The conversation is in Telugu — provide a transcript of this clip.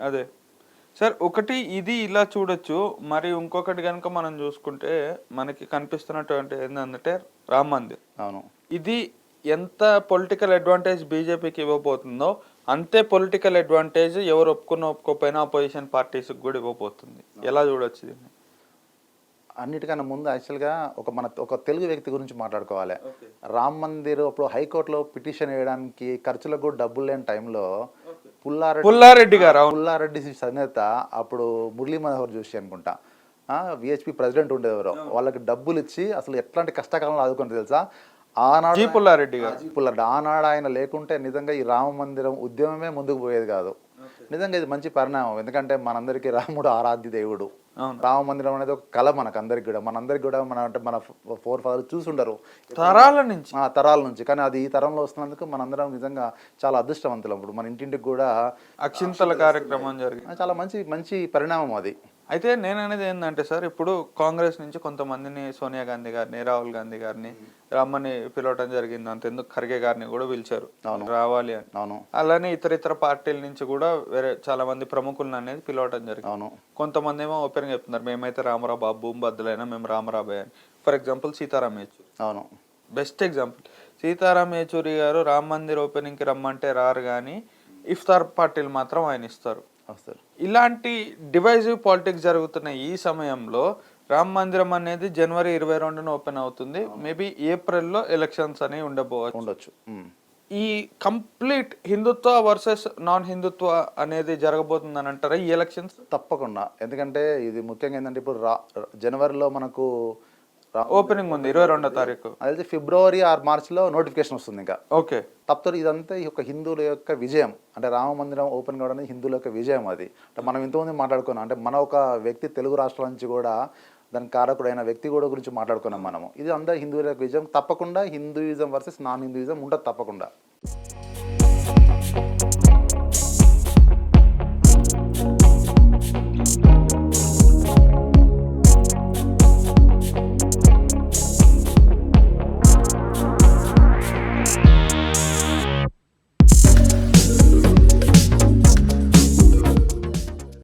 అదే. సార్ ఒకటి ఇది ఇలా చూడొచ్చు. మరి ఇంకొకటి కనుక మనం చూసుకుంటే మనకి కనిపిస్తున్నటువంటి ఏంటంటే రామ్ మందిర్. అవును. ఇది ఎంత పొలిటికల్ అడ్వాంటేజ్ బీజేపీకి ఇవ్వబోతుందో అంతే పొలిటికల్ అడ్వాంటేజ్ ఎవరు ఒప్పుకున్న ఒప్పుకోపోయినా అపోజిషన్ పార్టీస్కి కూడా ఇవ్వబోతుంది. ఎలా చూడొచ్చు దీన్ని? అన్నిటికన్నా ముందు యాక్చువల్గా ఒక మన ఒక తెలుగు వ్యక్తి గురించి మాట్లాడుకోవాలి. రామ్ మందిర్ అప్పుడు హైకోర్టులో పిటిషన్ వేయడానికి ఖర్చులకు డబ్బులు లేని టైంలో పుల్లారెడ్డి. పుల్లారెడ్డి గారు పుల్లారెడ్డి అధినేత అప్పుడు మురళీ మనోహర్ జోషి అనుకుంటా. విహెచ్పి ప్రెసిడెంట్ ఉండేవారు. వాళ్ళకి డబ్బులు ఇచ్చి అసలు ఎట్లాంటి కష్టకాలంలో ఆదుకుంటే తెలుసా? ఆనాడు పుల్లారెడ్డి గారు. పుల్లారెడ్డి. ఆనాడు ఆయన లేకుంటే నిజంగా ఈ రామ మందిరం ఉద్యమమే ముందుకు పోయేది కాదు. నిజంగా ఇది మంచి పరిణామం. ఎందుకంటే మనందరికీ రాముడు ఆరాధ్య దేవుడు. రామ మందిరం అనేది ఒక కళ మనకు అందరికి కూడా. మనందరికి కూడా మన అంటే మన ఫోర్ ఫాదర్ చూసుండరు. తరాల నుంచి. ఆ తరాల నుంచి. కానీ అది ఈ తరంలో వస్తున్నందుకు మనందరం నిజంగా చాలా అదృష్టవంతులం. ఇప్పుడు మన ఇంటింటికి కూడా అక్షింతల కార్యక్రమం జరిగింది. చాలా మంచి మంచి పరిణామం అది. అయితే నేను అనేది ఏంటంటే సార్ ఇప్పుడు కాంగ్రెస్ నుంచి కొంతమందిని సోనియా గాంధీ గారిని రాహుల్ గాంధీ గారిని రమ్మని పిలవటం జరిగింది. అంతెందుకు ఖర్గే గారిని కూడా పిలిచారు. రావాలి అని. అవును. అలానే ఇతర ఇతర పార్టీల నుంచి కూడా వేరే చాలా మంది ప్రముఖులను అనేది పిలవటం జరిగింది. అవును. కొంతమంది ఏమో ఓపెన్ చెప్తున్నారు మేమైతే రామరావు బాబు భూమి బద్దులైనా మేము రామరాబాయ్ అని. For example Sitaram Yechury. అవును. Best example. సీతారాం యేచూరి గారు రామ్ మందిర్ ఓపెనింగ్కి రమ్మంటే రారు కానీ ఇఫ్తార్ పార్టీలు మాత్రం ఆయన ఇస్తారు. ఇలాంటి డివైజివ్ పాలిటిక్స్ జరుగుతున్న ఈ సమయంలో రామ్ మందిరం అనేది జనవరి ఇరవై రెండున ఓపెన్ అవుతుంది. మేబీ ఏప్రిల్లో ఎలక్షన్స్ అనేవి ఉండబోవచ్చు. ఉండొచ్చు. ఈ complete Hindutva versus non Hindutva అనేది జరగబోతుందని అంటారా ఈ ఎలక్షన్స్ తప్పకుండా. ఎందుకంటే ఇది ముఖ్యంగా ఏంటంటే ఇప్పుడు రా జనవరిలో మనకు ఓపెనింగ్ ఉంది ఇరవై రెండో తారీఖు. అదైతే ఫిబ్రవరి ఆర్ మార్చ్లో నోటిఫికేషన్ వస్తుంది ఇంకా. ఓకే. తప్పదు ఇదంతా ఈ యొక్క హిందువుల యొక్క విజయం. అంటే రామ మందిరం ఓపెన్ కావడం అనేది హిందువుల యొక్క విజయం అది. అంటే మనం ఇంతమంది మాట్లాడుకున్నాం. అంటే మన ఒక వ్యక్తి తెలుగు రాష్ట్రాల నుంచి కూడా దానికి కారకుడైన వ్యక్తి కూడా గురించి మాట్లాడుకున్నాం మనము. ఇది అందరూ హిందువుల యొక్క విజయం. తప్పకుండా హిందూయిజం వర్సెస్ నాన్ హిందూయిజం ఉంటుంది తప్పకుండా.